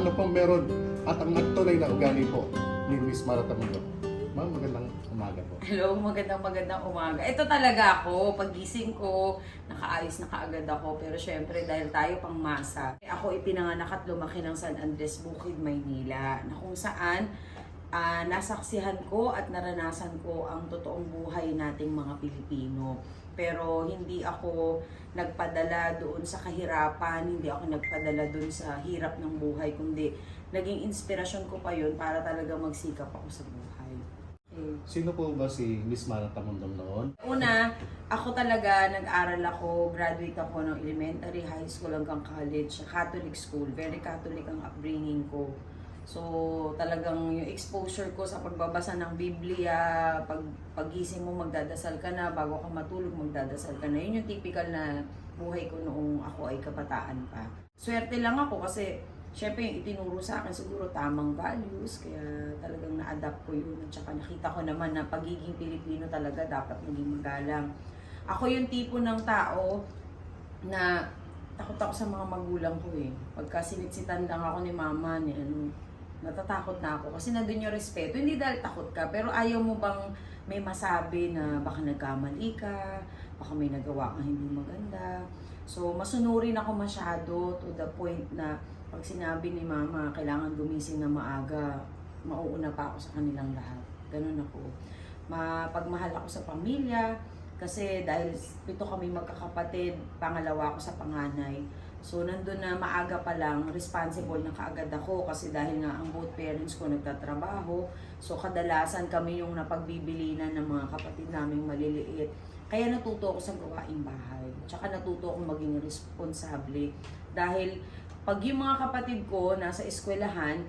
ano pong meron at ang tunay na ugali po ni Miss Marata Mundo. Ma'am, magandang umaga po. Hello, magandang magandang umaga. Ito talaga ako, pagising ko, nakaayos na kaagad ako. Pero syempre, dahil tayo pang masa, ako ipinanganak at lumaki ng San Andres Bukid, Maynila, na kung saan ah, nasaksihan ko at naranasan ko ang totoong buhay nating mga Pilipino. Pero hindi ako nagpadala doon sa kahirapan, hindi ako nagpadala doon sa hirap ng buhay, kundi naging inspirasyon ko pa yun para talaga magsikap ako sa buhay. Okay. Sino po ba si Miss Marata Mundo noon? Una, ako talaga nag-aral ako, graduate ako ng elementary, high school hanggang college, Catholic school. Very Catholic ang upbringing ko. So, talagang yung exposure ko sa pagbabasa ng Biblia, pag pagising mo magdadasal ka na, bago ka matulog magdadasal ka na. Yun yung typical na buhay ko noong ako ay kabataan pa. Swerte lang ako kasi Siyempre, yung itinuro sa akin siguro tamang values, kaya talagang na-adapt ko yun. At saka nakita ko naman na pagiging Pilipino talaga dapat maging magalang. Ako yung tipo ng tao na takot ako sa mga magulang ko eh. Pagka sinitsitan lang ako ni mama, ni ano, natatakot na ako. Kasi nandun yung respeto. Hindi dahil takot ka, pero ayaw mo bang may masabi na baka nagkamali ka, baka may nagawa kang hindi maganda. So, masunurin ako masyado to the point na pag sinabi ni mama, kailangan gumising na maaga, mauuna pa ako sa kanilang lahat. Ganun ako. Mapagmahal ako sa pamilya, kasi dahil pito kami magkakapatid, pangalawa ako sa panganay. So, nandun na maaga pa lang, responsible na kaagad ako kasi dahil nga ang both parents ko nagtatrabaho. So, kadalasan kami yung napagbibilinan ng mga kapatid naming maliliit. Kaya natuto ako sa gawaing bahay. Tsaka natuto ako maging responsable. Dahil pag yung mga kapatid ko nasa eskwelahan,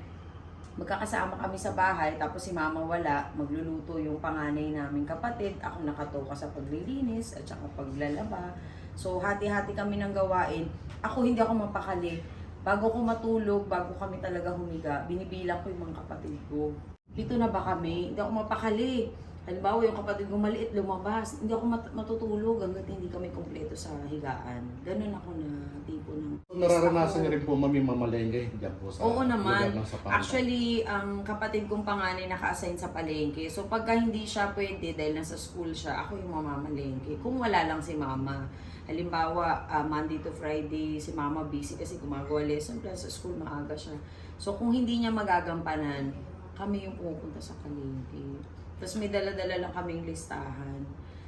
magkakasama kami sa bahay, tapos si mama wala, magluluto yung panganay naming kapatid, ako nakatoka sa paglilinis at saka paglalaba. So, hati-hati kami ng gawain. Ako hindi ako mapakali. Bago ko matulog, bago kami talaga humiga, binibilang ko yung mga kapatid ko. Dito na ba kami? Hindi ako mapakali. Halimbawa, yung kapatid ko maliit, lumabas. Hindi ako mat- matutulog hanggat hindi kami kompleto sa higaan. Ganun ako na tipo ng... Nararanasan niyo rin po mami mamalengke dyan po sa Oo naman. lugar ng Sapanga. Actually, ang kapatid kong panganay naka-assign sa palengke. So pagka hindi siya pwede dahil nasa school siya, ako yung mamamalengke. Kung wala lang si mama. Halimbawa, ah, Monday to Friday, si mama busy kasi gumagawa lesson plan sa school, maaga siya. So kung hindi niya magagampanan, kami yung pupunta sa palengke. Tapos may dala-dala lang kaming listahan.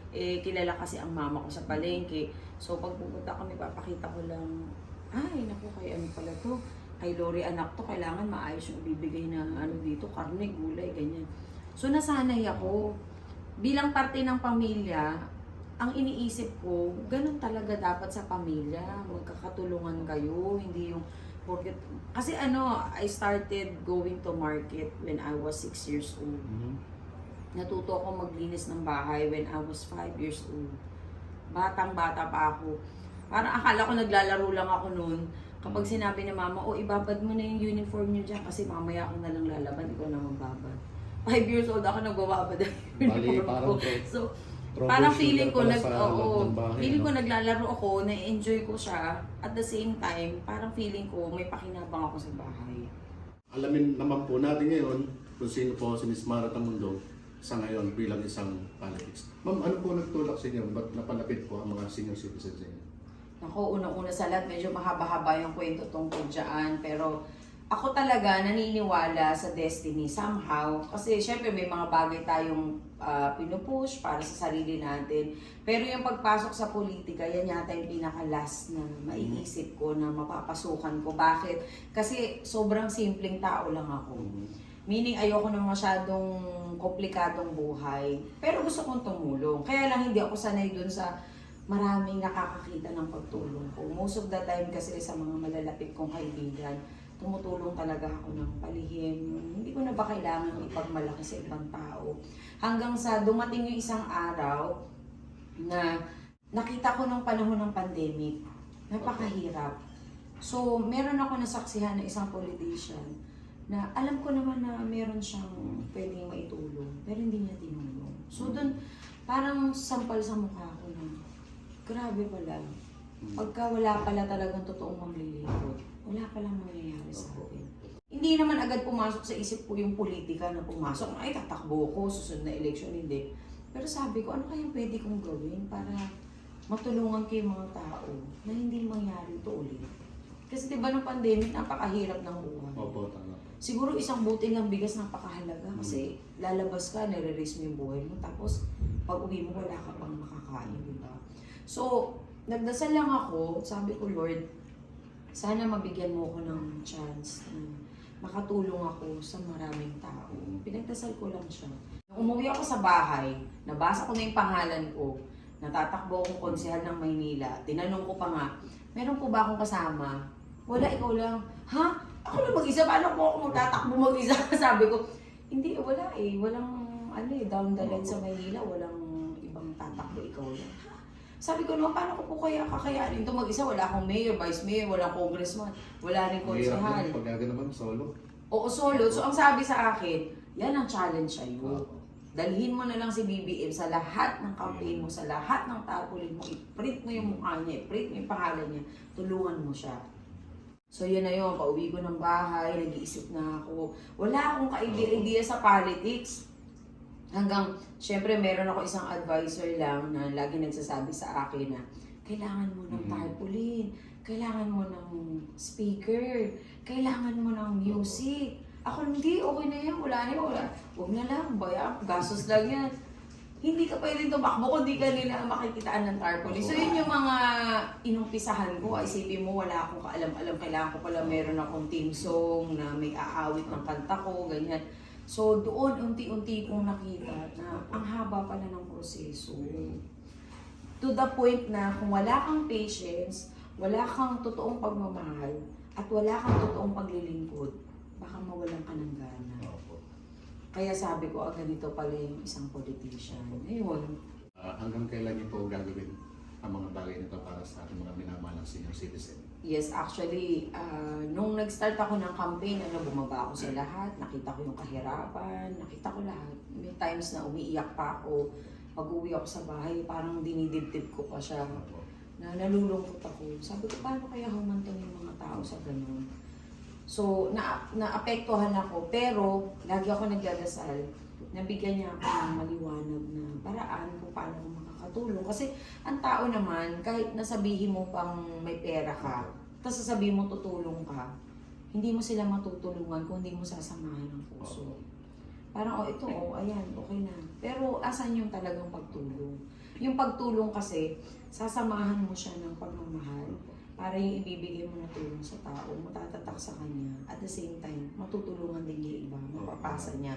Eh, kilala kasi ang mama ko sa palengke. So pag pupunta kami, papakita ko lang, ay, naku, kay ano pala to kay Lori anak to, kailangan maayos yung bibigay na ano dito, karne, gulay, ganyan. So nasanay ako. Bilang parte ng pamilya, ang iniisip ko, ganun talaga dapat sa pamilya. Magkakatulungan kayo, hindi yung porket... Kasi ano, I started going to market when I was 6 years old. Mhm. Natuto ako maglinis ng bahay when I was 5 years old. Batang-bata pa ako. Parang akala ko naglalaro lang ako noon. Kapag sinabi ni mama, oh, ibabad mo na yung uniform niyo dyan kasi mamaya ako na lang lalaban, ikaw na magbabad. 5 years old ako nagbababad ng Bali, uniform parang ko. So, parang feeling ko, nag, oo, bahay, feeling no? ko naglalaro ako, na-enjoy ko siya. At the same time, parang feeling ko may pakinabang ako sa bahay. Alamin naman po natin ngayon kung sino po si Miss Marata Mundo sa ngayon bilang isang politics. Ma'am, ano po nagtulak sa inyo? Ba't napalapit po ang mga senior citizens sa inyo? Ako, unang-una sa lahat, medyo mahaba-haba yung kwento tungkol dyan. Pero ako talaga naniniwala sa destiny somehow. Kasi syempre may mga bagay tayong ah, pinupush para sa sarili natin. Pero yung pagpasok sa politika, yan yata yung pinaka-last na maiisip ko na mapapasukan ko. Bakit? Kasi sobrang simpleng tao lang ako. Meaning ayoko ng masyadong komplikadong buhay. Pero gusto kong tumulong. Kaya lang hindi ako sanay dun sa maraming nakakakita ng pagtulong ko. Most of the time kasi sa mga malalapit kong kaibigan, tumutulong talaga ako ng palihim. Hindi ko na ba kailangan ipagmalaki sa ibang tao. Hanggang sa dumating yung isang araw na nakita ko ng panahon ng pandemic, napakahirap. So, meron ako nasaksihan na isang politician na alam ko naman na meron siyang pwedeng maitulong, pero hindi niya tinulong. So, doon, parang sampal sa mukha ko na, grabe pala. Pagka wala pala talagang totoong maglilingkod, wala palang mangyayari sa atin. Hindi naman agad pumasok sa isip ko yung politika na pumasok, ay tatakbo ko, susunod na eleksyon, hindi. Pero sabi ko, ano kayang pwede kong gawin para matulungan ko yung mga tao na hindi mangyari ito ulit. Kasi di ba ng pandemic, napakahirap ng buhay. Opo, tama. Siguro isang buti ng bigas napakahalaga kasi lalabas ka, nare-risk mo yung buhay mo. Tapos pag uwi mo, wala ka pang makakain, di ba? So, nagdasal lang ako, sabi ko, Lord, sana mabigyan mo ako ng chance na makatulong ako sa maraming tao. Pinagdasal ko lang siya. Nung umuwi ako sa bahay, nabasa ko na yung pangalan ko, natatakbo akong konsehal ng Maynila, tinanong ko pa nga, meron po ba akong kasama? Wala, ikaw lang. Ha? Ako lang mag-isa, paano po ako magtatakbo mag-isa? Sabi ko, hindi, wala eh. Walang, ano eh, down the line sa Maynila, walang ibang tatakbo, ikaw lang. Sabi ko naman, paano ko po kaya kakayanin ito mag-isa? Wala akong mayor, vice mayor, wala congressman, wala rin konsehal. pag gaga naman solo. Oo, solo. So, ang sabi sa akin, yan ang challenge sa'yo. Opo. Dalhin mo na lang si BBM sa lahat ng campaign mo, sa lahat ng tarpaulin mo, i-print mo yung mukha niya, i-print mo yung pangalan niya, tulungan mo siya. So yun na yun, pauwi ko ng bahay, nag-iisip na ako. Wala akong ka-idea sa politics. Hanggang, syempre meron ako isang advisor lang na lagi nagsasabi sa akin na, kailangan mo ng Mhm. tarpaulin, kailangan mo ng speaker, kailangan mo ng music. Ako hindi, okay na yan, wala na yan, wala. Huwag na lang, baya, gastos lang yan. Hindi ka pwedeng tumakbo kung di ka nila makikitaan ng tarpaulin. So yun yung mga inumpisahan ko. Isipin mo, wala akong kaalam-alam. Kailangan ko pala meron akong team song na may aawit ng kanta ko, ganyan. So doon, unti-unti kong nakita na ang haba pala ng proseso. To the point na kung wala kang patience, wala kang totoong pagmamahal, at wala kang totoong paglilingkod, baka mawalan ka ng gana. Kaya sabi ko, ah, ganito pala yung isang politician. Ayun. Ah, hanggang kailan niyo po gagawin ang mga bagay nito para sa ating mga minamalang senior citizen? Yes, actually, ah, nung nag-start ako ng campaign, ano, bumaba ako sa lahat, nakita ko yung kahirapan, nakita ko lahat. May times na umiiyak pa ako. Pag uwi ako sa bahay, parang dinidibdib ko pa siya. Na nalulungkot ako. Sabi ko, paano kaya humantong yung mga tao sa ganun? So, na naapektuhan ako, pero lagi ako nagdadasal. Nabigyan niya ako ng maliwanag na paraan kung paano ako makakatulong. Kasi ang tao naman, kahit nasabihin mo pang may pera ka, tapos sasabihin mo tutulong ka, hindi mo sila matutulungan kung hindi mo sasamahan ng puso. Parang, oh, ito, oh, ayan, okay na. Pero, asan yung talagang pagtulong? Yung pagtulong kasi, sasamahan mo siya ng pagmamahal para yung ibibigay mo na tulong sa tao, matatatak sa kanya. At the same time, matutulungan din niya iba, mapapasa niya.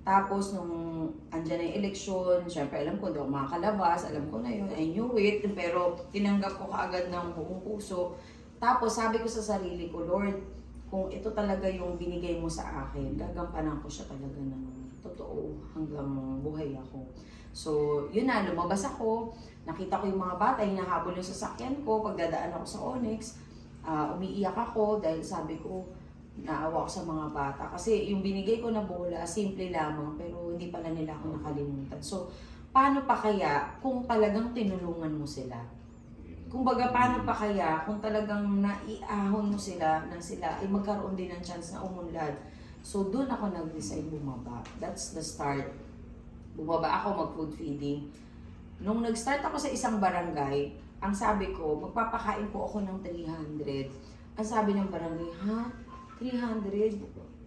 Tapos, nung andyan na yung eleksyon, syempre alam ko, hindi ako makakalabas, alam ko na yun, I knew it, pero tinanggap ko kaagad ng buong puso. Tapos, sabi ko sa sarili ko, Lord, kung ito talaga yung binigay mo sa akin, gagampanan ko siya talaga ng totoo hanggang buhay ako. So, yun na, lumabas ako, nakita ko yung mga bata, hinahabol yung sasakyan ko, pagdadaan ako sa Onyx, ah, umiiyak ako dahil sabi ko, naawa ako sa mga bata. Kasi yung binigay ko na bola, simple lamang, pero hindi pala nila ako nakalimutan. So, paano pa kaya kung talagang tinulungan mo sila? Kumbaga, paano pa kaya kung talagang naiahon mo sila na sila ay magkaroon din ng chance na umunlad? So, doon ako nag-decide bumaba. That's the start. Bumaba ako mag-food feeding. Nung nag-start ako sa isang barangay, ang sabi ko, magpapakain po ako ng 300. Ang sabi ng barangay, ha? 300?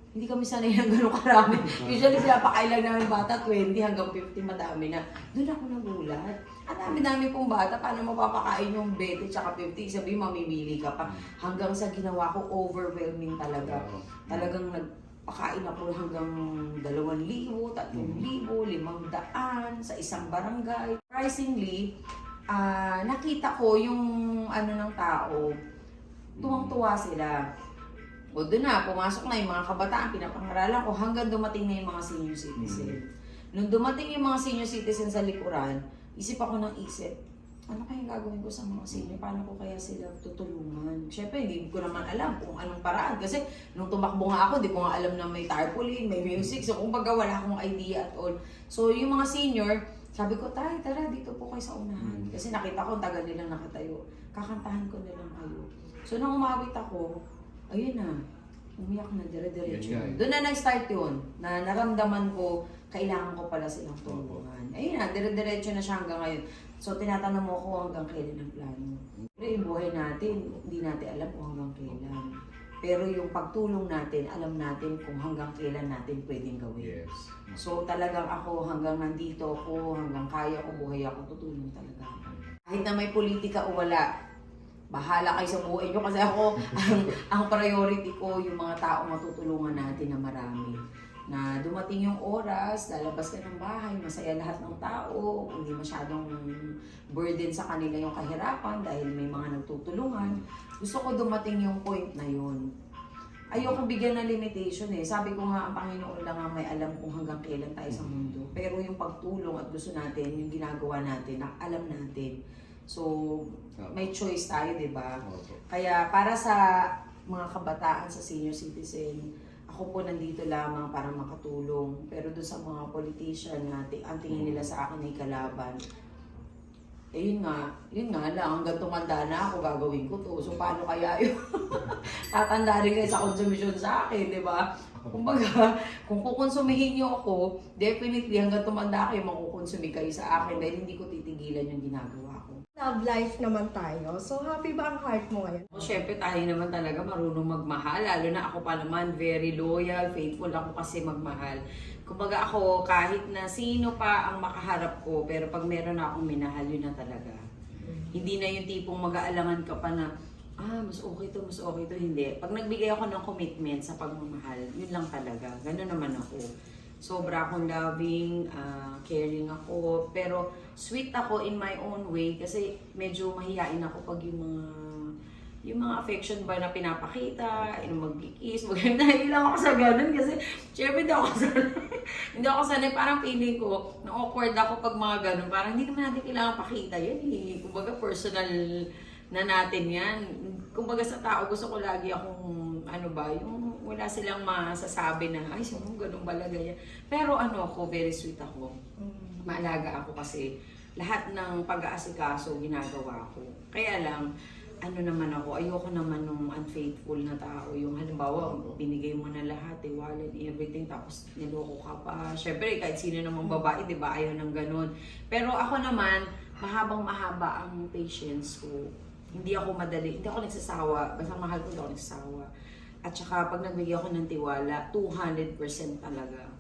Hindi kami sanay ng gano'ng karami. Usually, pinapakain lang namin bata, 20 hanggang 50, madami na. Doon ako nagulat. Ang dami-dami pong bata, paano mapapakain yung 20 tsaka 50? Sabi, mamimili ka pa. Hanggang sa ginawa ko, overwhelming talaga. Talagang nagpakain ako hanggang 2,000, 3,000, 500 sa isang barangay. Surprisingly, ah, nakita ko yung ano ng tao, tuwang-tuwa sila. O doon na, pumasok na yung mga kabataan, pinapangaralan ko hanggang dumating na yung mga senior citizen. Nung dumating yung mga senior citizen sa likuran, isip ako ng isip, ano kaya gagawin ko sa mga senior? Paano ko kaya sila tutulungan? Siyempre, hindi ko naman alam kung anong paraan. Kasi nung tumakbo nga ako, hindi ko nga alam na may tarpaulin, may music. So, kumbaga wala akong idea at all. So, yung mga senior, Sabi ko, tay, tara, dito po kayo sa unahan. Mm. Kasi nakita ko, tagal nilang nakatayo. Kakantahan ko na lang kayo. So, nung umawit ako, ayun na, umiyak na dire-diretso. Yun nga eh. Doon na nag-start yun, na naramdaman ko, kailangan ko pala silang tulungan. Ayun na, dire-diretso na siya hanggang ngayon. So, tinatanong mo ko hanggang kailan ang plano. Pero yung buhay natin, hindi natin alam kung hanggang kailan. Pero yung pagtulong natin, alam natin kung hanggang kailan natin pwedeng gawin. Yes. So talagang ako hanggang nandito ako, hanggang kaya ko buhay ako, tutulong talaga. Kahit na may politika o wala, bahala kayo sa buhay nyo kasi ako, ang, ang priority ko yung mga tao matutulungan natin na marami. Na dumating yung oras, lalabas ka ng bahay, masaya lahat ng tao, hindi masyadong burden sa kanila yung kahirapan dahil may mga nagtutulungan. Gusto ko dumating yung point na yun. Ayoko bigyan ng limitation eh. Sabi ko nga, ang Panginoon lang ang may alam kung hanggang kailan tayo sa mundo. Pero yung pagtulong at gusto natin, yung ginagawa natin, na alam natin. So, may choice tayo, di ba? Kaya para sa mga kabataan sa senior citizen, ako po nandito lamang para makatulong. Pero doon sa mga politician na ti- ang tingin nila sa akin ay kalaban, eh yun nga, yun nga lang, hanggang tumanda na ako, gagawin ko to. So paano kaya yun? Tatanda rin kayo sa consumption sa akin, di ba? Kumbaga, kung kukonsumihin niyo ako, definitely hanggang tumanda kayo, makukonsumi kayo sa akin dahil hindi ko titigilan yung ginagawa ko. Love life naman tayo. So, happy ba ang heart mo ngayon? O, syempre, tayo naman talaga marunong magmahal. Lalo na ako pa naman, very loyal, faithful ako kasi magmahal. Kumbaga ako, kahit na sino pa ang makaharap ko, pero pag meron na akong minahal, yun na talaga. Hindi na yung tipong mag-aalangan ka pa na, ah, mas okay to, mas okay to. Hindi. Pag nagbigay ako ng commitment sa pagmamahal, yun lang talaga. Ganun naman ako. Sobra akong loving, ah, caring ako, pero sweet ako in my own way kasi medyo mahihain ako pag yung mga yung mga affection ba na pinapakita, yung mag-kiss, maganda, hindi lang ako sa ganun kasi syempre hindi ako sanay. hindi ako sanay, parang feeling ko, na awkward ako pag mga ganun, parang hindi naman natin kailangan pakita yan eh. Kumbaga personal na natin yan. Kumbaga sa tao, gusto ko lagi akong, ano ba, yung wala silang masasabi na, ay, sino ganun ba ganyan. Pero ano ako, very sweet ako maalaga ako kasi lahat ng pag-aasikaso ginagawa ko. Kaya lang, ano naman ako, ayoko naman nung unfaithful na tao. Yung halimbawa, binigay mo na lahat, tiwala and everything, tapos niloko ka pa. Siyempre, kahit sino namang babae, di ba, ayaw ng ganun. Pero ako naman, mahabang mahaba ang patience ko. Hindi ako madali, hindi ako nagsasawa. Basta mahal ko, hindi ako nagsasawa. At saka, pag nagbigay ako ng tiwala, 200% talaga.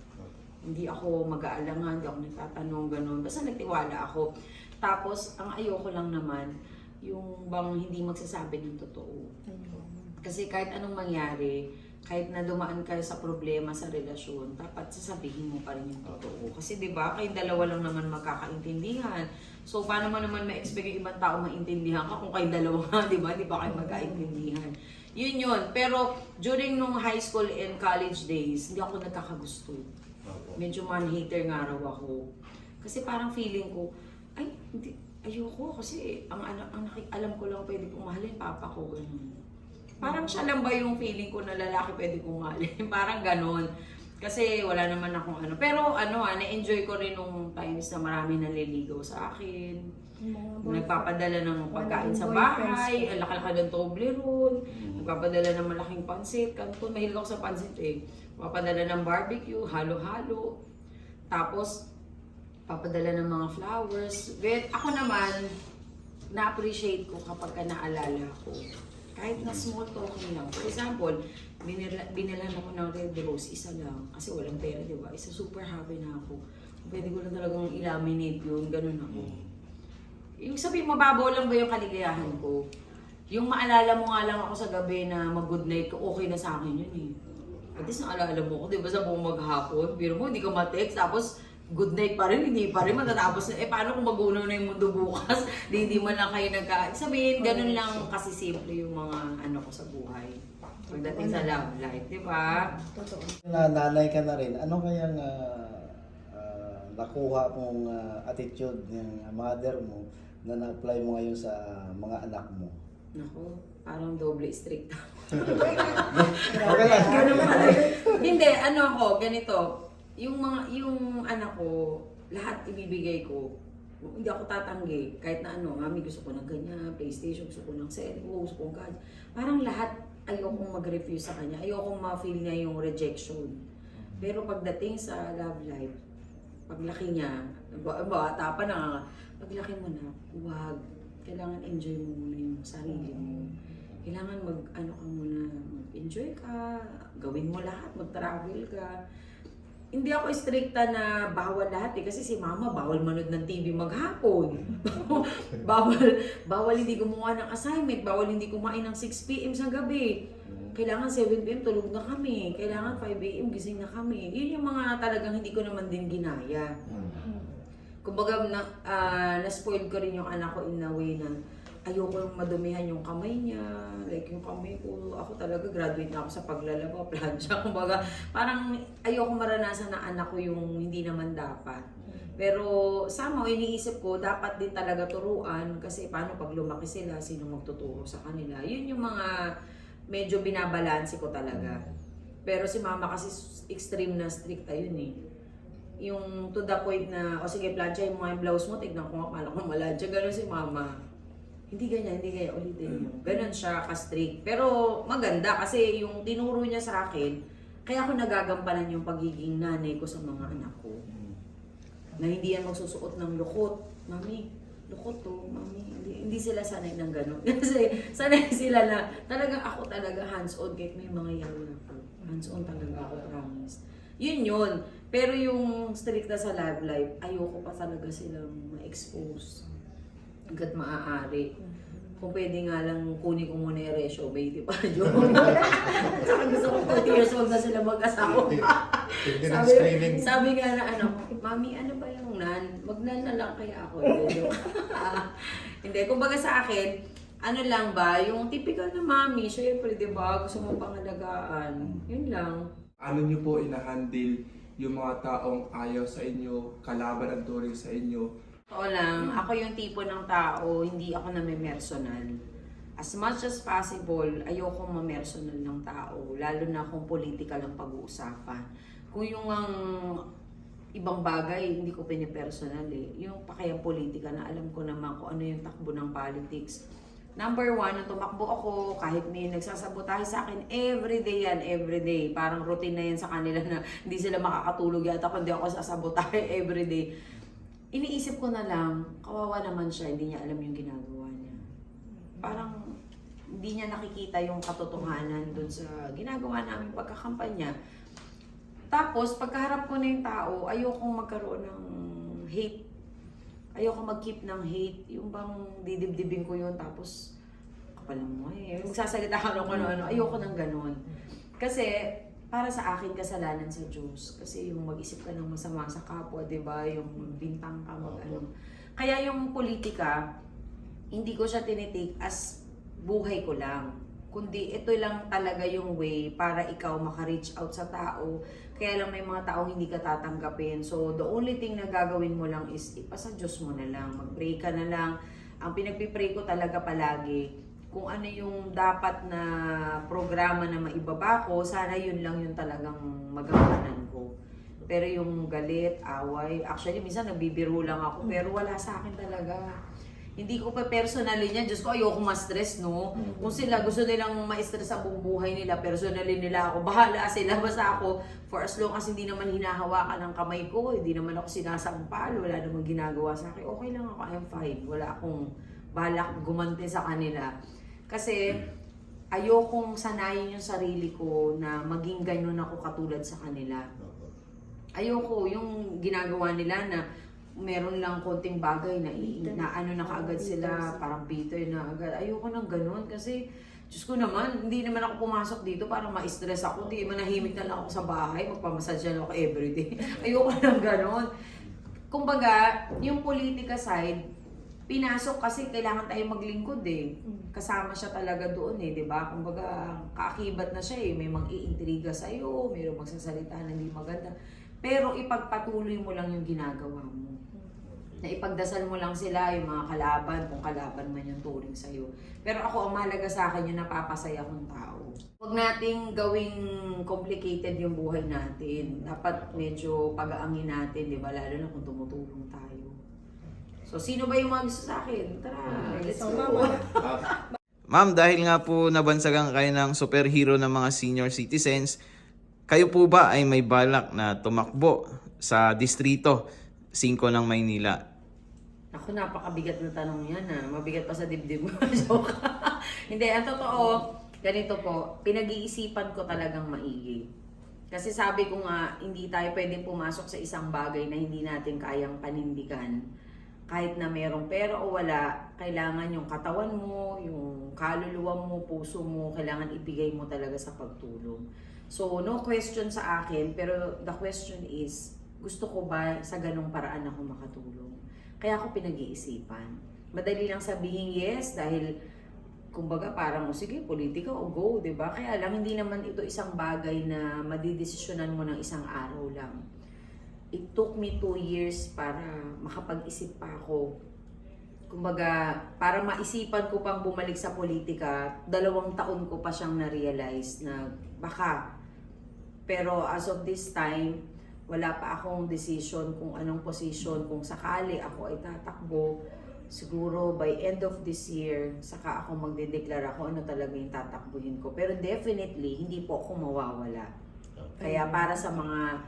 Hindi ako mag-aalangan, hindi ako nagtatanong, ganun. Basta nagtiwala ako. Tapos, ang ayoko lang naman, yung bang hindi magsasabi ng totoo. Kasi kahit anong mangyari, kahit na dumaan ka sa problema sa relasyon, dapat sasabihin mo pa rin yung totoo. Kasi di ba, kayong dalawa lang naman magkakaintindihan. So, paano mo naman ma-expect yung ibang tao maintindihan ka kung kayong dalawa di ba? Di ba kayo magkaintindihan? Yun yun. Pero, during nung high school and college days, hindi ako nagkakagusto medyo man-hater nga raw ako. Kasi parang feeling ko, ay, hindi, ayoko kasi ang, ano, ang naki- alam ko lang pwede kong mahalin, papa ko, ganun. Parang siya lang ba yung feeling ko na lalaki pwede kong mahalin? parang ganun. Kasi wala naman akong ano. Pero ano ah, na-enjoy ko rin nung times na marami naliligaw sa akin. Nagpapadala ng pagkain sa bahay, ang laki-laki ng Toblerone, nagpapadala ng malaking pansit, kanton, mahilig ako sa pansit eh. Papadala ng barbecue, halo-halo. Tapos, papadala ng mga flowers. But ako naman, na-appreciate ko kapag ka naalala ko. Kahit na small token lang. For example, binila, binilan ako ng red rose, isa lang. Kasi walang pera, di ba? Isa super happy na ako. Pwede ko lang talagang i-laminate yun, ganun ako. Yung sabi, mababaw lang ba yung kaligayahan ko? Yung maalala mo nga lang ako sa gabi na mag-good night ko, okay na sa akin yun eh. At least naalala mo ko, di ba sa buong maghapon, pero mo hindi ka ma-text, tapos good night pa rin, hindi pa rin matatapos na, eh paano kung mag-unaw na yung mundo bukas, di hindi man lang kayo nagka... Sabihin, ganun lang kasi simple yung mga ano ko sa buhay. Pagdating sa love life, di ba? Totoo. na nanay ka na rin, ano kayang ah, ah, nakuha mong ah, attitude ng mother mo na na-apply mo ngayon sa mga anak mo? Nako, parang doble strict Okay lang. Ganun pala. Hindi, ano ako, ganito. Yung mga, yung anak ko, lahat ibibigay ko. Hindi ako tatanggi. Kahit na ano, mami gusto ko ng ganyan, PlayStation, gusto ko ng cellphone, gusto ko ng gadget. Parang lahat ayokong mag-refuse sa kanya. Ayokong ma-feel niya yung rejection. Pero pagdating sa love life, paglaki niya, ba- bata pa na, paglaki mo na, huwag. Kailangan enjoy mo muna yung sarili mo. Kailangan mag, ano ka muna, mag-enjoy ka, gawin mo lahat, mag-travel ka. Hindi ako stricta na bawal lahat eh. Kasi si mama, bawal manood ng TV maghapon. bawal, bawal hindi gumawa ng assignment. Bawal hindi kumain ng 6 p.m. sa gabi. Kailangan 7 p.m. tulog na kami. Kailangan 5 a.m. gising na kami. Yun yung mga talagang hindi ko naman din ginaya. Kumbaga, na, ah, na-spoil ko rin yung anak ko in a way na ayoko yung madumihan yung kamay niya. Like yung kamay ko, ako talaga graduate na ako sa paglalaba, plancha. Kumbaga, parang ayoko maranasan na anak ko yung hindi naman dapat. Pero somehow, iniisip ko, dapat din talaga turuan kasi paano pag lumaki sila, sino magtuturo sa kanila. Yun yung mga medyo binabalansi ko talaga. Pero si mama kasi extreme na strict yun eh. Yung to the point na, o sige, planchahin mo nga yung blouse mo, tignan ko nga paano kung malansya. Ganon si mama. Hindi ganyan, hindi ganyan, ulitin mo. Ganon siya ka-strict. Pero maganda kasi yung tinuro niya sa akin, kaya ako nagagampanan yung pagiging nanay ko sa mga anak ko. Na hindi yan magsusuot ng lukot. Mami, lukot to, mami. Hindi, hindi sila sanay ng gano'n. Kasi sanay sila na talagang ako talaga hands-on kahit may mga yawa ako. Hands-on talaga ako, promise. Yun yun. Pero yung stricta sa love life, ayoko pa talaga silang ma-expose. Hanggat maaari. Kung pwede nga lang kunin ko muna yung resume, di ba? Joke. Saka gusto ko 40 years old na sila mag-asawa. Hindi ng sabi, screening. sabi nga na ano, Mami, ano ba yung nan? Mag-nan na lang kaya ako. Hindi, joke. Hindi, kumbaga sa akin, ano lang ba, yung typical na mami, syempre, di ba, gusto mo pangalagaan. Yun lang. Ano niyo po inahandle yung mga taong ayaw sa inyo, kalaban ang turing sa inyo? Oo lang, ako yung tipo ng tao, hindi ako name-personal. As much as possible, ayoko ma-personal ng tao, lalo na kung political ang pag-uusapan. Kung yung ang ibang bagay, hindi ko pinipersonal eh. Yung pakayang politika na alam ko naman kung ano yung takbo ng politics. Number one, nung tumakbo ako, kahit may nagsasabotahe sa akin, everyday yan, everyday. Parang routine na yan sa kanila na hindi sila makakatulog yata kung hindi ako sasabotahe everyday iniisip ko na lang, kawawa naman siya, hindi niya alam yung ginagawa niya. Parang hindi niya nakikita yung katotohanan dun sa ginagawa namin pagkakampanya. Tapos, pagkaharap ko na yung tao, ayokong magkaroon ng hate. Ayoko mag-keep ng hate. Yung bang didibdibin ko yun, tapos kapal mo eh. Magsasalita ka kung ano-ano. Ayoko ng ganun. Kasi, para sa akin kasalanan sa Diyos. Kasi yung mag-isip ka ng masama sa kapwa, di ba? Yung bintang ka, mag ano. Kaya yung politika, hindi ko siya tinitake as buhay ko lang. Kundi ito lang talaga yung way para ikaw maka-reach out sa tao. Kaya lang may mga tao hindi ka tatanggapin. So the only thing na gagawin mo lang is ipasa Diyos mo na lang. Mag-pray ka na lang. Ang pinagpipray ko talaga palagi, kung ano yung dapat na programa na maibaba ko, sana yun lang yung talagang magaganan ko. Pero yung galit, away, actually minsan nagbibiro lang ako, pero wala sa akin talaga. Hindi ko pa personally niyan, Diyos ko, ayoko ma-stress, no? Kung sila gusto nilang ma-stress sa buong buhay nila, personally nila ako, bahala sila. Basta ako, for as long as hindi naman hinahawakan ng kamay ko, hindi naman ako sinasampal, wala namang ginagawa sa akin, okay lang ako, I'm fine. Wala akong balak gumanti sa kanila. Kasi, ayokong sanayin yung sarili ko na maging ganyan ako katulad sa kanila. Ayoko yung ginagawa nila na meron lang konting bagay na, na ano na kaagad sila, parang bitter na agad. Ayoko nang ganun kasi Diyos ko naman, hindi naman ako pumasok dito para ma-stress ako. Hindi manahimik na lang ako sa bahay, magpamassage na lang ako everyday. Ayoko nang ganun. Kumbaga, yung politika side, pinasok kasi kailangan tayo maglingkod eh. Kasama siya talaga doon eh, di ba? Kumbaga, kaakibat na siya eh. May mag-iintriga sa'yo, may magsasalita na hindi maganda. Pero ipagpatuloy mo lang yung ginagawa mo. na ipagdasal mo lang sila, yung mga kalaban, kung kalaban man yung turing sa'yo. Pero ako, ang mahalaga sa akin yung napapasaya kong tao. Huwag nating gawing complicated yung buhay natin. Dapat medyo pagaangin natin, di ba? Lalo na kung tumutulong tayo. So, sino ba yung mga gusto sa akin? Tara, let's So, go. Ma'am, dahil nga po nabansagan kayo ng superhero ng mga senior citizens, kayo po ba ay may balak na tumakbo sa distrito 5 ng Maynila? Ako, napakabigat na tanong yan ha. Mabigat pa sa dibdib mo. Joke. Hindi, ang totoo, ganito po, pinag-iisipan ko talagang maigi. Kasi sabi ko nga, hindi tayo pwedeng pumasok sa isang bagay na hindi natin kayang panindigan. Kahit na merong pera o wala, kailangan yung katawan mo, yung kaluluwa mo, puso mo, kailangan ibigay mo talaga sa pagtulong. So, no question sa akin, pero the question is, gusto ko ba sa ganong paraan ako makatulong? Kaya ako pinag-iisipan. Madali lang sabihin yes dahil kumbaga parang o sige, politika o go, 'di ba? Kaya lang hindi naman ito isang bagay na madidesisyonan mo ng isang araw lang. It took me two years para makapag-isip pa ako. Kumbaga, para maisipan ko pang bumalik sa politika, dalawang taon ko pa siyang na-realize na baka. Pero as of this time, wala pa akong decision kung anong position, kung sakali ako ay tatakbo, siguro by end of this year, saka ako magdedeklara kung ano talaga yung tatakbuhin ko. Pero definitely, hindi po ako mawawala. Kaya para sa mga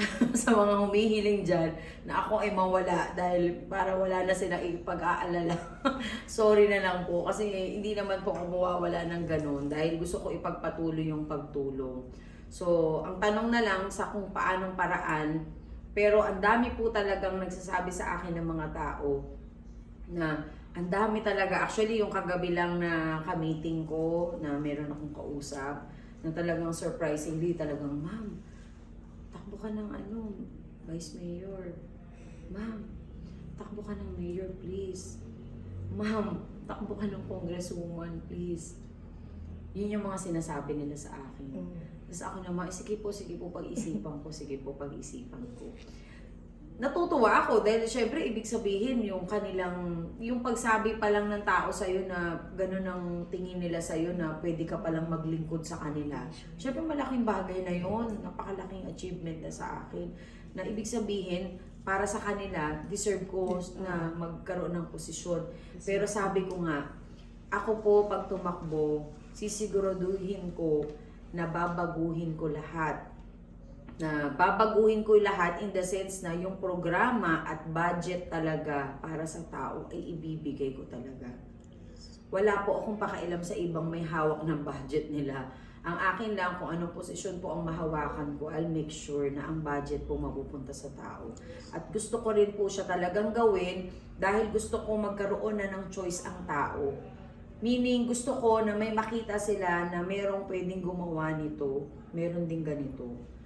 sa mga humihiling dyan na ako ay mawala dahil para wala na sila ipag-aalala. Sorry na lang po kasi hindi naman po ako mawawala ng ganun dahil gusto ko ipagpatuloy yung pagtulong. So, ang tanong na lang sa kung paanong paraan, pero ang dami po talagang nagsasabi sa akin ng mga tao na ang dami talaga. Actually, yung kagabi lang na ka-meeting ko na meron akong kausap na talagang surprisingly talagang, ma'am, takbo ka ng ano, Vice Mayor. Ma'am, takbo ka ng Mayor, please. Ma'am, takbo ka ng Congresswoman, please. Yun yung mga sinasabi nila sa akin. Tapos ako naman, "Eh, sige po, sige po, pag-isipan ko, sige po, pag-isipan ko. Natutuwa ako dahil syempre ibig sabihin yung kanilang, yung pagsabi pa lang ng tao sa'yo na gano'n ang tingin nila sa'yo na pwede ka palang maglingkod sa kanila. Syempre malaking bagay na yon napakalaking achievement na sa akin. Na ibig sabihin, para sa kanila, deserve ko na magkaroon ng posisyon. Pero sabi ko nga, ako po pag tumakbo, sisiguraduhin ko na babaguhin ko lahat. Na babaguhin ko lahat in the sense na yung programa at budget talaga para sa tao ay ibibigay ko talaga. Wala po akong pakailam sa ibang may hawak ng budget nila. Ang akin lang kung anong posisyon po ang mahawakan ko, I'll make sure na ang budget po mapupunta sa tao. At gusto ko rin po siya talagang gawin dahil gusto ko magkaroon na ng choice ang tao. Meaning, gusto ko na may makita sila na merong pwedeng gumawa nito, meron din ganito.